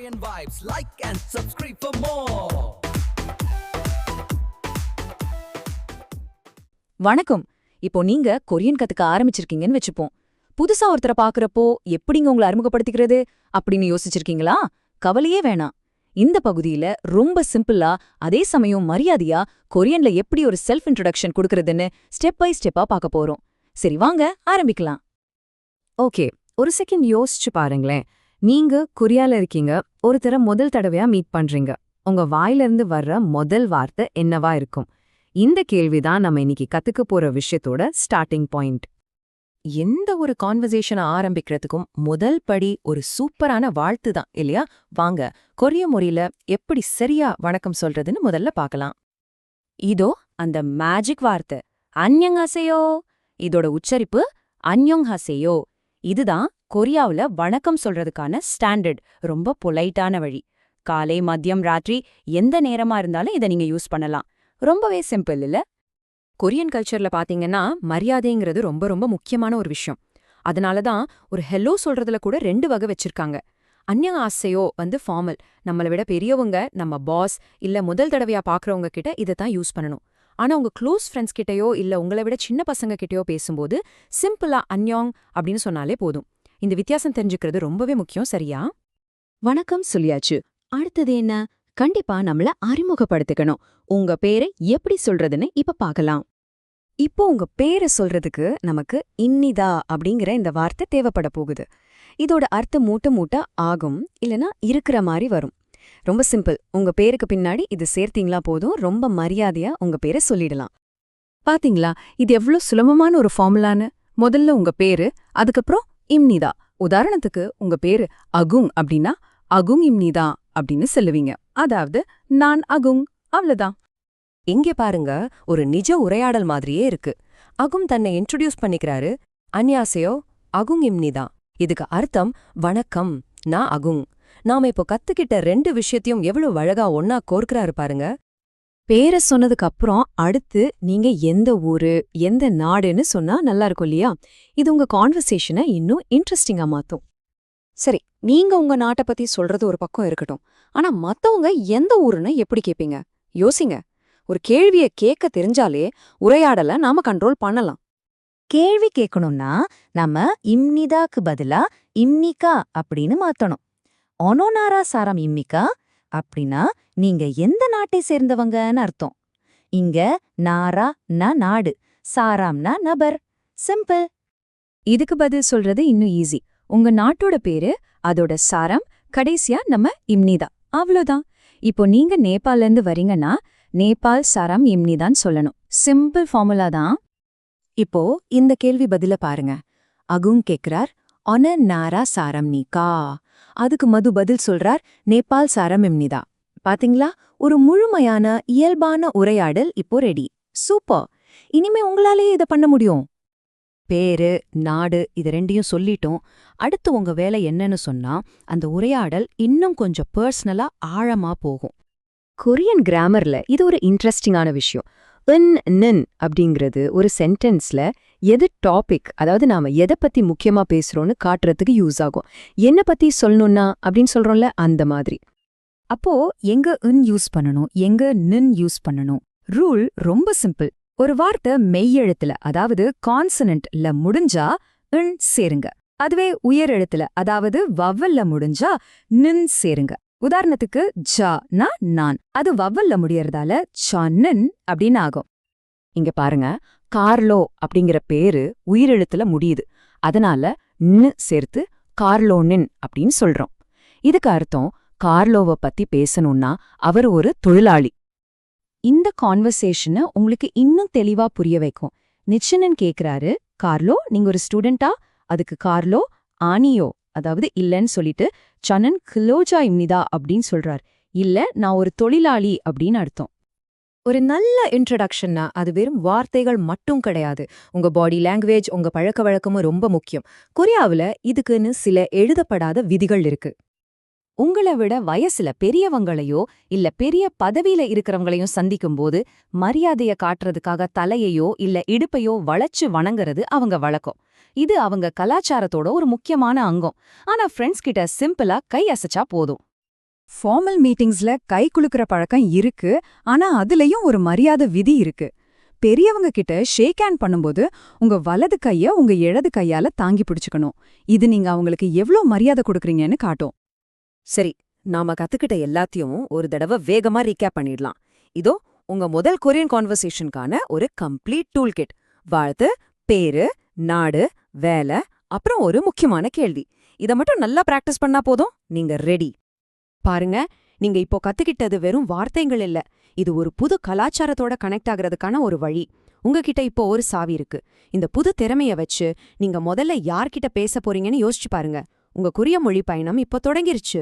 Korean vibes. Like and subscribe for more. வணக்கம். இப்போ நீங்க கொரியன் கத்துக்க ஆரம்பிச்சிருக்கீங்கன்னு வச்சுப்போம். புதுசா ஒருத்தரை பாக்குறப்போ எப்படிங்க உங்களை அறிமுகப்படுத்திக்கிறது அப்படின்னு யோசிச்சிருக்கீங்களா? கவலையே வேணாம். இந்த பகுதியில ரொம்ப சிம்பிளா அதே சமயம் மரியாதையா கொரியன்ல எப்படி ஒரு செல்ஃப் இன்ட்ரடக்ஷன் கொடுக்கறதுன்னு ஸ்டெப் பை ஸ்டெப்பா பார்க்க போறோம். சரி வாங்க ஆரம்பிக்கலாம். ஓகே ஒரு செகண்ட் யோசிச்சு பாருங்களேன். நீங்க கொரியால இருக்கீங்க ஒருத்தரை முதல் தடவையா மீட் பண்றீங்க. உங்க வாயில இருந்து வர்ற முதல் வார்த்தை என்னவா இருக்கும்? இந்த கேள்விதான் நம்ம இன்னைக்கு கத்துக்க போற விஷயத்தோட ஸ்டார்டிங் பாயிண்ட் எந்த ஒரு கான்வர்சேஷனை ஆரம்பிக்கிறதுக்கும் முதல் படி ஒரு சூப்பரான வாழ்த்து தான் இல்லையா? வாங்க கொரிய முறையில எப்படி சரியா வணக்கம் சொல்றதுன்னு முதல்ல பார்க்கலாம். இதோ அந்த மேஜிக் வார்த்தை. அன்யங் ஹசையோ இதோட உச்சரிப்பு அன்யோங் ஹசையோ இதுதான் கொரியாவுல வணக்கம் சொல்றதுக்கான ஸ்டாண்டர்ட் ரொம்ப பொலைட்டான வழி. காலை மதியம் ராத்திரி எந்த நேரமா இருந்தாலும் இதை நீங்க யூஸ் பண்ணலாம். ரொம்பவே சிம்பிள் இல்ல? கொரியன் கல்ச்சர்ல பாத்தீங்கன்னா மரியாதைங்கிறது ரொம்ப ரொம்ப முக்கியமான ஒரு விஷயம். அதனால தான் ஒரு ஹெல்லோ சொல்றதுல கூட ரெண்டு வகை வச்சிருக்காங்க. அந்நிய ஆசையோ வந்து ஃபார்மல் நம்மளை விட பெரியவங்க நம்ம பாஸ் இல்ல முதல் தடவையா பாக்குறவங்க கிட்ட இதை தான் யூஸ் பண்ணணும். ஆனா உங்க க்ளோஸ் ஃப்ரெண்ட்ஸ் கிட்டயோ இல்ல உங்களை விட சின்ன பசங்க கிட்டயோ பேசும்போது சிம்பிளா அன்யாங் அப்படின்னு சொன்னாலே போதும். இந்த வித்தியாசம் தெரிஞ்சுக்கிறது ரொம்பவே முக்கியம் சரியா? வணக்கம் சொல்லியாச்சு. அடுத்தது என்ன? கண்டிப்பா நம்மள அறிமுகப்படுத்திக்கணும். உங்க பேரை எப்படி சொல்றதுன்னு இப்ப பார்க்கலாம் இப்போ உங்க பேரை சொல்றதுக்கு நமக்கு இன்னிதா அப்படிங்கிற இந்த வார்த்தை தேவைப்பட போகுது. இதோட அர்த்தம் மூட்ட மூட்ட ஆகும் இல்லனா இருக்கிற மாதிரி வரும். ரொம்ப சிம்பிள். உங்க பேருக்கு பின்னாடி இது சேர்த்தீங்களா போதும் ரொம்ப மரியாதையா உங்க பேரை சொல்லிடலாம். பாத்தீங்களா? இது எவ்ளோ சுலபமான ஒரு ஃபார்முலான்னு. முதல்ல உங்க பேரு அதுக்கப்புறம் இம்னிதா. உதாரணத்துக்கு உங்க பேரு அகுங் அப்படின்னா அகுங் இம்னிதா அப்படின்னு சொல்லுவீங்க. அதாவது நான் அகுங். அவ்வளவுதான். இங்கே பாருங்க ஒரு நிஜ உரையாடல் மாதிரியே இருக்கு. அகும் தன்னை இன்ட்ரடியூஸ் பண்ணிக்கிறாரு. அன்யாசையோ அகுங் இம்னிதா. இதுக்கு அர்த்தம் வணக்கம் நான் அகுங். நாம இப்போ கத்துக்கிட்ட ரெண்டு விஷயத்தையும் எவ்வளவு அழகா ஒன்னா கோர்க்கறாரு பாருங்க. பேரை சொன்னதுக்கு அப்புறம் அடுத்து நீங்க எந்த ஊரு எந்த நாடுன்னு சொன்னா நல்லா இருக்கும் இல்லையா? இது உங்க கான்வர்சேஷனை இன்னும் இன்ட்ரெஸ்டிங்கா மாத்தும். சரி நீங்க உங்க நாட்டை பத்தி சொல்றது ஒரு பக்கம் இருக்கட்டும். ஆனா மத்தவங்க எந்த ஊருன்னு எப்படி கேப்பீங்க? யோசிங்க. ஒரு கேள்விய கேட்க தெரிஞ்சாலே உரையாடல நாம கண்ட்ரோல் பண்ணலாம். கேள்வி கேட்கணும்னா நம்ம இம்னிதாக்கு பதிலா இம்னிகா அப்படின்னு மாத்தணும். ஒனோனாரா சாரம் இம்மிகா அப்படின்னா நீங்க எந்த நாட்டை சேர்ந்தவங்கன்னு அர்த்தம். இங்க நாரா ந நாடு. சாராம்னா நபர். சிம்பிள். இதுக்கு பதில் சொல்றது இன்னும் ஈஸி. உங்க நாட்டோட பேரு அதோட சாரம் கடைசியா நம்ம இம்னிதா. அவ்வளோதான். இப்போ நீங்க நேபாள்ல இருந்து வரீங்கன்னா நேபாள் சாரம் இம்னிதான் சொல்லணும். சிம்பிள் ஃபார்முலா தான். இப்போ இந்த கேள்வி பதில பாருங்க. அகுங் கேக்குறார் ஒன நாரா சாரம் நீக்கா அதுக்கு மது பதில் சொல்றார் நேபாள் சாரம் பாத்தீங்களா? ஒரு முழுமையான இயல்பான உரையாடல் இப்போ ரெடி சூப்பர் இனிமே உங்களாலேயே இத பண்ண முடியும். பேரு நாடு இது ரெண்டையும் சொல்லிட்டோம். அடுத்து உங்க வேலை என்னன்னு சொன்னா அந்த உரையாடல் இன்னும் கொஞ்சம் பர்சனலா ஆழமா போகும். கொரியன் கிராமர்ல இது ஒரு இன்ட்ரெஸ்டிங்கான விஷயம். இன் நின் அப்படிங்கிறது ஒரு சென்டென்ஸ்ல எது டாபிக் அதாவது நாம எதை பத்தி முக்கியமா பேசுறோம்னு காட்டுறதுக்கு யூஸ் ஆகும். என்ன பத்தி சொல்லணும்னா அப்படின்னு சொல்றோம்ல அந்த மாதிரி. அப்போ எங்க இன் யூஸ் பண்ணணும் எங்க நின் யூஸ் பண்ணணும்? ரூல் ரொம்ப சிம்பிள் ஒரு வார்த்தை மெய்யெழுத்துல அதாவது கான்சனன்ட்ல முடிஞ்சா இன் சேருங்க. அதுவே உயர் எழுத்துல அதாவது வவ்வல்ல முடிஞ்சா நின் சேருங்க. உதாரணத்துக்கு ஜா நா நான். அது வவ்வல்ல முடியறதால சன்னன் அப்படின்னு ஆகும். இங்க பாருங்க கார்லோ அப்படிங்கிற பேரு உயிரெழுத்துல முடியுது. அதனால நு சேர்த்து கார்லோனின் அப்படின்னு சொல்றோம். இதுக்கு அர்த்தம் கார்லோவ பத்தி பேசணும்னா அவர் ஒரு தொழிலாளி. இந்த கான்வர்சேஷனை உங்களுக்கு இன்னும் தெளிவா புரிய வைக்கும். நிச்சனன் கேக்குறாரு கார்லோ நீங்க ஒரு ஸ்டூடெண்டா அதுக்கு கார்லோ ஆனியோ அதாவது இல்லன்னு சொல்லிட்டு சனன் கிலோஜா இம்னிதா அப்படின்னு சொல்றார். இல்ல நான் ஒரு தொழிலாளி அப்படின்னு அர்த்தம். ஒரு நல்ல இன்ட்ரடக்ஷன்னா அது வெறும் வார்த்தைகள் மட்டும் கிடையாது. உங்க பாடி லாங்குவேஜ் உங்க பழக்க வழக்கமும் ரொம்ப முக்கியம். கொரியாவுல இதுக்குன்னு சில எழுதப்படாத விதிகள் இருக்கு. உங்களை விட வயசுல பெரியவங்களையோ இல்ல பெரிய பதவியில இருக்கிறவங்களையும் சந்திக்கும்போது மரியாதைய காட்டுறதுக்காக தலையையோ இல்ல இடுப்பையோ வளைச்சு வணங்குறது அவங்க வழக்கம். இது அவங்க கலாச்சாரத்தோட ஒரு முக்கியமான அங்கம். ஆனா ஃப்ரெண்ட்ஸ் கிட்ட சிம்பிளா கை அசைச்சா போதும். ஃபார்மல் மீட்டிங்ஸ்ல கை குலுக்குற பழக்கம் இருக்கு. ஆனா அதுலயும் ஒரு மரியாதை விதி இருக்கு. பெரியவங்க கிட்ட ஷேக் ஹேண்ட் பண்ணும்போது உங்க வலது கைய உங்க இடது கையால தாங்கி பிடிச்சுக்கணும். இது நீங்க அவங்களுக்கு எவ்ளோ மரியாதை கொடுக்குறீங்கன்னு காட்டும். சரி நாம கத்துக்கிட்ட எல்லாத்தையும் ஒரு தடவை வேகமா ரீகேப் பண்ணிடலாம். இதோ உங்க முதல் கொரியன் கான்வர்சேஷனுக்கான ஒரு கம்ப்ளீட் டூல் கிட் வாழ்த்து பேரு நாடு வேலை அப்புறம் ஒரு முக்கியமான கேள்வி. இத மட்டும் நல்லா பிராக்டிஸ் பண்ணா போதும்? நீங்க ரெடி பாருங்க நீங்க இப்போ கத்துக்கிட்டது வெறும் வார்த்தைகள் இல்ல. இது ஒரு புது கலாச்சாரத்தோட கனெக்ட் ஆகுறதுக்கான ஒரு வழி. உங்ககிட்ட இப்போ ஒரு சாவி இருக்கு. இந்த புது திறமைய வச்சு நீங்க முதல்ல யார்கிட்ட பேச போறீங்கன்னு யோசிச்சு பாருங்க. உங்க குரிய மொழி பயணம் இப்போ தொடங்கிருச்சு.